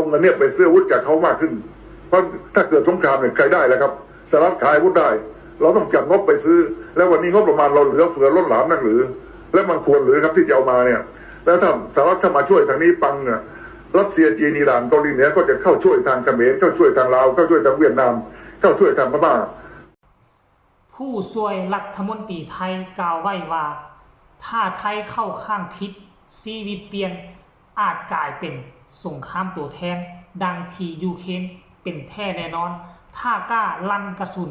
เอาเงินเนี่ยไปซื้ออาวุธจากเขามากขึ้น เพราะถ้าเกิดสงครามเนี่ยใครได้แล้วครับสหรัฐขายอาวุธได้ เราต้องจัดงบไปซื้อ แล้ววันนี้งบประมาณเราเหลือเฟือล้นหลามนักหรือ และมันควรหรือครับที่จะเอามาเนี่ย แล้วถ้าสหรัฐเข้ามาช่วยทางนี้ปังเนี่ยรัสเซียจีนอิหร่านเกาหลีเหนือก็จะเข้าช่วยทางเขมรเข้าช่วยทางลาวเข้าช่วยทางเวียดนาม เข้าช่วยทางพม่าผู้ช่วยรัฐมนตรีไทยกล่าวไว้ว่า ถ้าไทยเข้าข้างพิษชีวิตเปลี่ยนอาจกลายเป็น สงครามตัวแทนดังทียูเครนเป็นแท้แน่นอน ถ้ากล้าลั่นกระสุน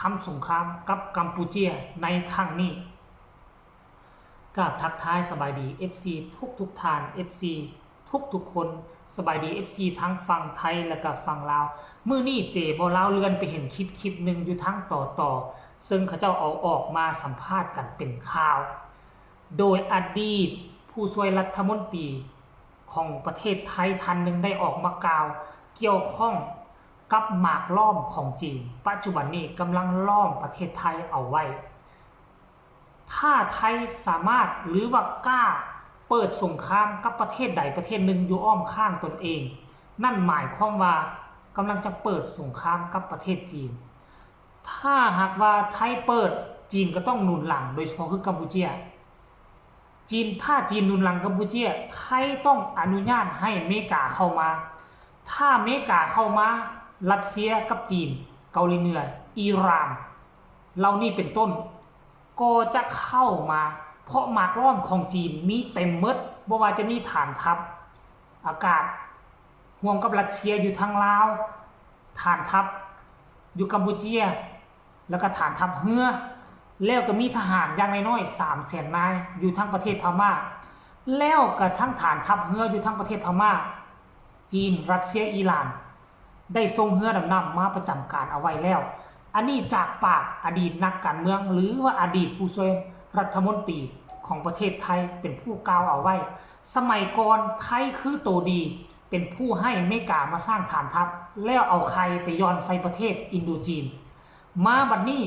ทำสงครามกับกัมพูเชียในครั้งนี้กับทักทายสบายดี FC ทุกทุกทาน FC ทุกทุกคนสบายดี FC ทั้งฝั่งไทยและก็ฝั่งลาวมื้อนี้เจบอลาวเลื่อนไปเห็นคลิปคลิปหนึ่งอยู่ทั้งต่อต่อ ซึ่งเขาเจ้าเอาออกมาสัมภาษณ์กันเป็นข่าว โดยอดีตผู้ช่วยรัฐมนตรี ของประเทศไทยท่านหนึ่งได้ออกมากล่าว เกี่ยวข้องกับหมากล้อมของจีน ปัจจุบันนี้กำลังล้อมประเทศไทยเอาไว้ ถ้าไทยสามารถหรือว่ากล้าเปิดสงครามกับประเทศใดประเทศหนึ่งอยู่อ้อมข้างตนเอง นั่นหมายความว่ากำลังจะเปิดสงครามกับประเทศจีน ถ้าหากว่าไทยเปิดจีนก็ต้องหนุนหลัง โดยเฉพาะคือกัมพูเชีย จีนถ้าจีนนุนลังกัมพูเชียไทยต้องอนุญาตให้เมกาเข้ามา ถ้าเมกาเข้ามา รัสเซียกับจีน เกาหลีเหนืออิหร่านเหล่านี้เป็นต้น ก็จะเข้ามา เพราะหมากล้อมของจีนมีเต็มหมดบ่ว่าจะมีฐานทัพ อากาศห่วงกับรัสเซียอยู่ทางลาว ฐานทัพอยู่กัมพูเชีย แล้วก็ฐานทัพเรือ แล้วก็มีทหารอย่างน้อยๆสามแสนนายอยู่ทั้งประเทศพม่า แล้วก็ทั้งฐานทัพเรืออยู่ทั้งประเทศพม่า จีนรัสเซียอิหร่าน ได้ส่งเรือดำน้ำมาประจำการเอาไว้แล้ว อันนี้จากปากอดีตนักการเมือง หรือว่าอดีตผู้ช่วยรัฐมนตรีของประเทศไทยเป็นผู้กล่าวเอาไว้ สมัยก่อนไทยคือโตดี เป็นผู้ให้เมกามาสร้างฐานทัพ แล้วเอาใครไปย้อนใส่ประเทศอินโดจีน มาบัดนนี้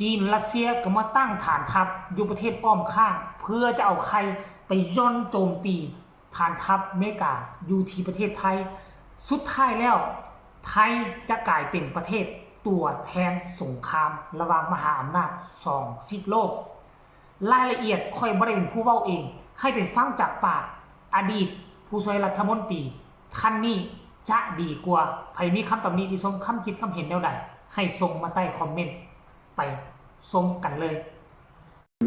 จีนรัสเซียก็มาตั้งฐานทัพอยู่ประเทศอ้อมข้าง เพื่อจะเอาใครไปย่อนโจมตีฐานทัพเมกาอยู่ที่ประเทศไทย สุดท้ายแล้ว ไทยจะกลายเป็นประเทศตัวแทนสงครามระหว่างมหาอำนาจสองสิบโลก รายละเอียดค่อยบริเวณผู้เว้าเอง ให้ไปฟังจากปากอดีต ผู้ช่วยรัฐมนตรีท่านนี้จะดีกว่าใครมีคำตำหนิที่สมคำคิดคำเห็นแนวใดให้ส่งมาใต้คอมเมนต์ ไปส่งกันเลย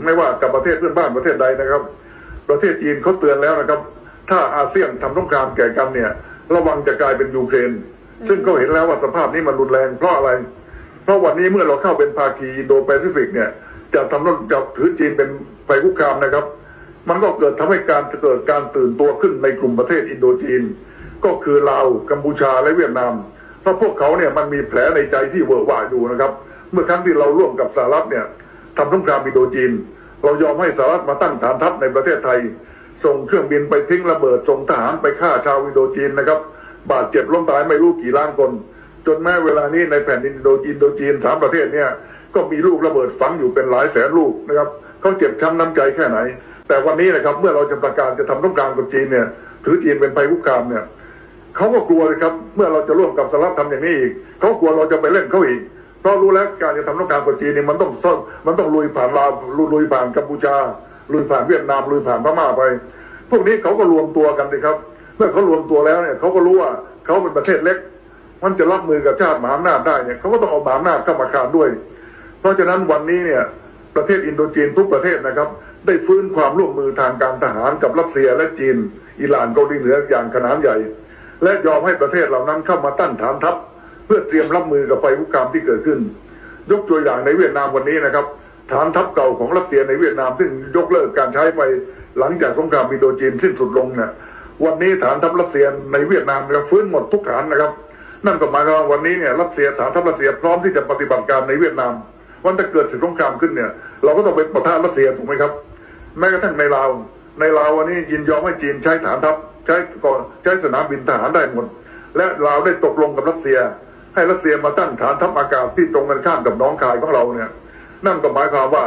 ไม่ว่ากับประเทศเพื่อนบ้านประเทศใดนะครับ ประเทศจีนเขาเตือนแล้วนะครับ ถ้าอาเซียนทำสงครามแก่กันเนี่ย ระวังจะกลายเป็นยูเครน ซึ่งก็เห็นแล้วว่าสภาพนี้มันรุนแรงเพราะอะไร เพราะวันนี้เมื่อเราเข้าเป็นภาคีอินโดแปซิฟิกเนี่ยจะทำรจะถือจีนเป็นไฟคุกคามนะครับ มันก็เกิดทำให้การเกิดการตื่นตัวขึ้นในกลุ่มประเทศอินโดจีน ก็คือลาวกัมพูชาและเวียดนามเพราะพวกเขาเนี่ยมันมีแผลในใจที่เวอร์หวายดูนะครับ เมื่อครั้งที่เราร่วมกับสหรัฐเนี่ยทำสงครามอินโดจีน เรายอมให้สหรัฐมาตั้งฐานทัพในประเทศไทย ส่งเครื่องบินไปทิ้งระเบิดส่งทหารไปฆ่าชาวอินโดจีนนะครับ บาดเจ็บล้มตายไม่รู้กี่ล้านคน จนแม้เวลานี้ในแผ่นดินอินโดจีนอินโดจีนสามประเทศเนี่ยก็มีลูกระเบิดฝังอยู่เป็นหลายแสนลูกนะครับเขาเจ็บช้ำน้ำใจแค่ไหน แต่วันนี้นะครับเมื่อเราจะประกาศจะทำสงครามกับจีนเนี่ยถือจีนเป็นภัยคุกคามเนี่ยเขาก็กลัวเลยครับ เมื่อเราจะร่วมกับสหรัฐทำอย่างนี้อีกเขากลัวเราจะไปเล่นเขาอีก เพราะรู้แล้วการจะทำสงครามกับจีนเนี่ยมันต้องซ่อนมันต้องลุยผ่านลาวลุยลุยผ่านกัมพูชา ลุยผ่านเวียดนามลุยผ่านพม่าไป พวกนี้เขาก็รวมตัวกันเลยครับ เมื่อเขารวมตัวแล้วเนี่ยเขาก็รู้ว่าเขาเป็นประเทศเล็ก มันจะรับมือกับชาติมหาอำนาจได้เนี่ยเขาก็ต้องเอามหาอำนาจเข้ามาขานด้วย เพราะฉะนั้นวันนี้เนี่ยประเทศอินโดจีนทุกประเทศนะครับ ได้ฟื้นความร่วมมือทางการทหารกับรัสเซียและจีน อิหร่านเกาหลีเหนืออย่างขนาดใหญ่ และยอมให้ประเทศเหล่านั้นเข้ามาตั้งฐานทัพ เพื่อเตรียมรับมือกับภัยคุกคามที่เกิดขึ้น ยกตัวอย่างในเวียดนามวันนี้นะครับ ฐานทัพเก่าของรัสเซียในเวียดนามซึ่งยกเลิกการใช้ไปหลังจากสงครามอินโดจีนสิ้นสุดลงเนี่ยวันนี้ฐานทัพรัสเซียในเวียดนามนะครับฟื้นหมดทุกฐานนะครับ นั่นก็หมายความว่าวันนี้เนี่ยรัสเซียฐานทัพรัสเซียพร้อมที่จะปฏิบัติการในเวียดนามวันถ้าเกิดศึกสงครามขึ้นเนี่ย เราก็ต้องไปประทะรัสเซียถูกไหมครับ แม้กระทั่งในลาวในลาววันนี้ยินยอมให้จีนใช้ฐานทัพใช้ก่อนใช้สนามบินทหารได้หมด และลาวได้ตกลงกับรัสเซีย ให้รัสเซียมาตั้งฐานทัพอากาศที่ตรงกันข้ามกับน้องคายของเราเนี่ย นั่นก็หมายความว่า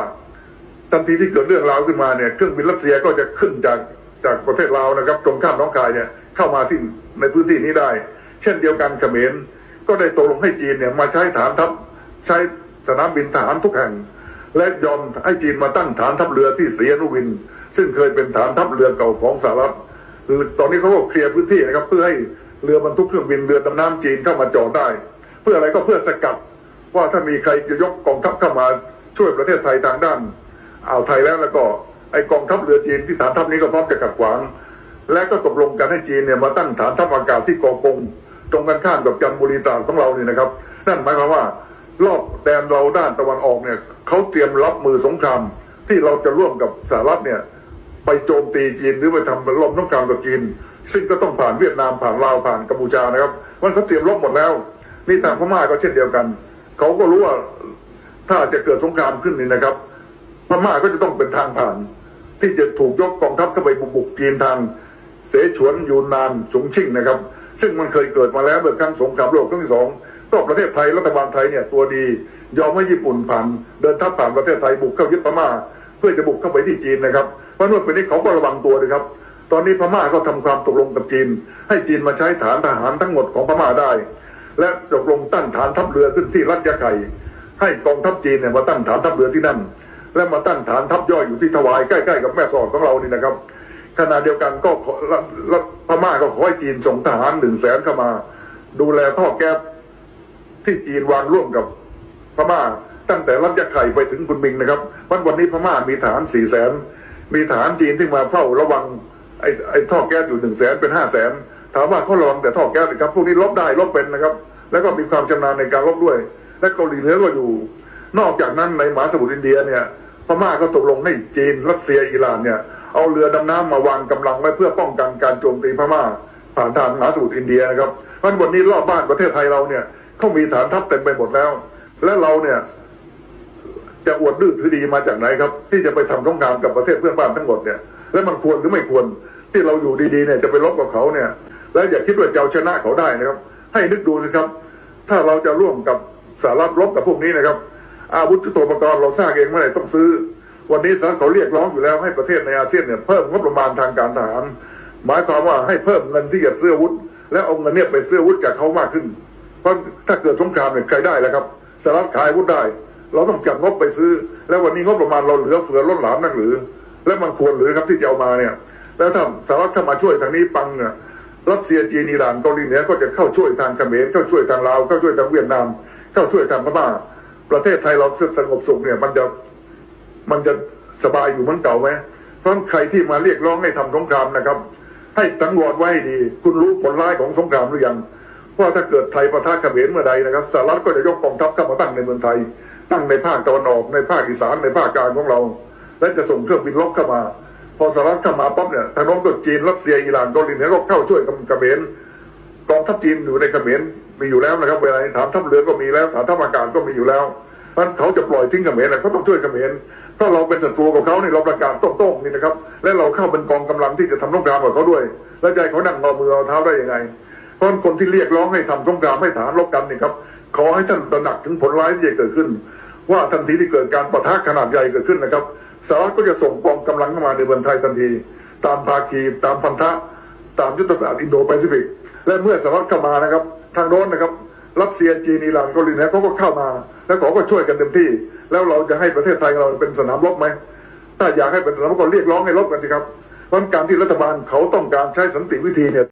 ทันทีที่เกิดเรื่องราวขึ้นมาเนี่ยเครื่องบินรัสเซียก็จะขึ้นจากจากประเทศลาวนะครับ ตรงข้ามน้องคายเนี่ยเข้ามาที่ในพื้นที่นี้ได้ เช่นเดียวกันเขมรก็ได้ตกลงให้จีนเนี่ยมาใช้ฐานทัพใช้สนามบินทหารทุกแห่ง และยอมให้จีนมาตั้งฐานทัพเรือที่ศรีอนุวิน ซึ่งเคยเป็นฐานทัพเรือเก่าของสหรัฐคือตอนนี้เขาก็เคลียร์พื้นที่นะครับเพื่อให้เรือบรรทุกเครื่องบินเรือดำน้ำจีนเข้ามาจอดได้ พื่ออะไรก็เพื่อสกัด ว่าถ้ามีใครจะยกกองทัพเข้ามาช่วยประเทศไทยทางด้านอ่าวไทยแล้วแล้วก็ไอกองทัพเรือจีนที่ฐานทัพนี้ก็พร้อมจะขัดขวาง และก็ตกลงกันให้จีนเนี่ยมาตั้งฐานทัพอากาศที่กาะกงตรงกันข้ามกับจันบุรีตราดของเราเนี่ยนะครับ นั่นหมายความว่ารอบแดนเราด้านตะวันออกเนี่ยเขาเตรียมรับมือสงครามที่เราจะร่วมกับสหรัฐเนี่ยไปโจมตีจีนหรือไปทำรบน้องกลางกับจีน ซึ่งก็ต้องผ่านเวียดนามผ่านลาวผ่านกัมพูชานะครับมันเขาเตรียมรบหมดแล้ว นี่ทางพม่าก็เช่นเดียวกัน เขาก็รู้ว่าถ้าจะเกิดสงครามขึ้นนี่นะครับ พม่าก็จะต้องเป็นทางผ่าน ที่จะถูกยกกองทัพเข้าไปบุกจีนทางเสฉวนยูนนานฉงชิ่งนะครับ ซึ่งมันเคยเกิดมาแล้วเมื่อครั้งสงครามโลกครั้งที่สองก็ประเทศไทยรัฐบาลไทยเนี่ยตัวดียอมให้ญี่ปุ่นผ่านเดินทัพผ่านประเทศไทยบุกเข้ายึดพม่า เพื่อจะบุกเข้าไปที่จีนนะครับเพราะนู่นเป็นนี้เขาก็ระวังตัวนะครับ ตอนนี้พม่าก็ทำความตกลงกับจีน ให้จีนมาใช้ฐานทหารทั้งหมดของพม่าได้ และตกลงตั้งฐานทัพเรือขึ้นที่รัฐยะไข่ให้กองทัพจีนเนี่ยมาตั้งฐานทัพเรือที่นั่น และมาตั้งฐานทัพย่อยอยู่ที่ถวายใกล้ๆกับแม่สอดของเรานี่นะครับขณะเดียวกันก็รัฐพม่าก็ขอให้จีนส่งทหารหนึ่งแสนเข้ามา ดูแลท่อแก๊สที่จีนวางร่วมกับพม่า ตั้งแต่รัฐยะไข่ไปถึงคุณมิงนะครับวันวันนี้พม่ามีทหารสี่แสนมีทหารจีนที่มาเฝ้าระวังไอ้ไอ้ท่อแก๊สอยู่หนึ่งแสนเป็นห้าแสนถามว่าเขาระวังแต่ท่อแก๊สนะครับพวกนี้ลบได้ลบเป็นนะครับ แล้วก็มีความชำนาญในการลบด้วย และเกาหลีเหนือก็อยู่ นอกจากนั้นในมหาสมุทรอินเดียเนี่ยพม่าก็ตกลงให้จีนรัสเซียอิหร่านเนี่ยเอาเรือดำน้ำมาวางกำลังไว้เพื่อป้องกันการโจมตีพม่า ผ่านทางมหาสมุทรอินเดียนะครับเพราะวันนี้รอบบ้านประเทศไทยเราเนี่ยเขามีฐานทัพเต็มไปหมดแล้ว และเราเนี่ยจะอวดดื้อถือดีมาจากไหนครับ ที่จะไปทำสงครามกับประเทศเพื่อนบ้านทั้งหมดเนี่ยและมันควรหรือไม่ควรที่เราอยู่ดีๆเนี่ยจะไปรบกับเขาเนี่ย แล้วอย่าคิดว่าจะเอาชนะเขาได้นะครับ ให้นึกดูสิครับ ถ้าเราจะร่วมกับสหรัฐรบกับพวกนี้นะครับ อาวุธยุทโธปกรณ์เราสร้างเองไม่ได้ต้องซื้อ วันนี้สหรัฐเขาเรียกร้องอยู่แล้วให้ประเทศในอาเซียนเนี่ยเพิ่มงบประมาณทางการทหารหมายความว่าให้เพิ่มเงินที่จะซื้ออาวุธ และเอาเงินเนี่ยไปซื้ออาวุธจากเขามากขึ้น เพราะถ้าเกิดสงครามเนี่ยใครได้แล้วครับสหรัฐขายอาวุธได้ เราต้องจัดงบไปซื้อ แล้ววันนี้งบประมาณเราเหลือเฟือล้นหลามนั่นหรือ และมันควรหรือครับที่จะเอามาเนี่ยแล้วถ้าสหรัฐเข้ามาช่วยทางนี้ปังเนี่ย รัสเซียจีนอิหร่านเกาหลีเหนือก็จะเข้าช่วยทางเขมรเข้าช่วยทางลาวเข้าช่วยทางเวียดนาม เข้าช่วยทางพม่าประเทศไทยเราสงบสุขเนี่ยมันจะมันจะสบายอยู่เหมือนเก่าไหมเพราะใครที่มาเรียกร้องให้ทำสงครามนะครับ ให้ตังวอดไว้ดี คุณรู้ผลร้ายของสงครามหรือยังว่าถ้าเกิดไทยประทะเขมรเมื่อใดนะครับสหรัฐก็จะยกกองทัพเข้ามาตั้งในเมืองไทยตั้งในภาคตะวันออกในภาคอีสานในภาคกลางของเรา และจะส่งเครื่องบินรบเข้ามา พอสหรัฐเข้ามาปั๊บเนี่ยทางโน้นก็จีนรัสเซียอิหร่านเกาหลีเหนือก็เข้าช่วยกับเขมรกองทัพจีนอยู่ในเขมรมีอยู่แล้วนะครับ เวลานี้ฐานทัพเรือก็มีแล้วฐานทัพอากาศก็มีอยู่แล้วเพราะฉะนั้นเขาจะปล่อยทิ้งเขมรนะเขาต้องช่วยเขมรถ้าเราเป็นศัตรูกับเขาเนี่ยเราประกาศโต้งๆนี่นะครับ และเราเข้าเป็นกองกำลังที่จะทำสงครามกับเขาด้วย แล้วใจเขานั่งงอมือเอาเท้าได้ยังไง เพราะคนที่เรียกร้องให้ทำสงครามให้ฐานรบกันนี่ครับขอให้ท่านตระหนักถึงผลร้ายที่จะเกิดขึ้น ว่าทันทีที่เกิดการประทะขนาดใหญ่เกิดขึ้นนะครับ สหรัฐก็จะส่งกองกำลังเข้ามาในเมืองไทยทันที ตามภาคีตามพันธะ ตามยุทธศาสตร์อินโดแปซิฟิก และเมื่อสหรัฐเข้ามานะครับ ทางโน้นนะครับรัสเซียจีนอิหร่านเกาหลีเหนือเขาก็เข้ามา แล้วเขาก็ช่วยกันเต็มที่ แล้วเราจะให้ประเทศไทยเราเป็นสนามรบไหมถ้าอยากให้เป็นสนามรบก็เรียกร้องให้รบกันสิครับเพราะการที่รัฐบาลเขาต้องการใช้สันติวิธีเนี่ย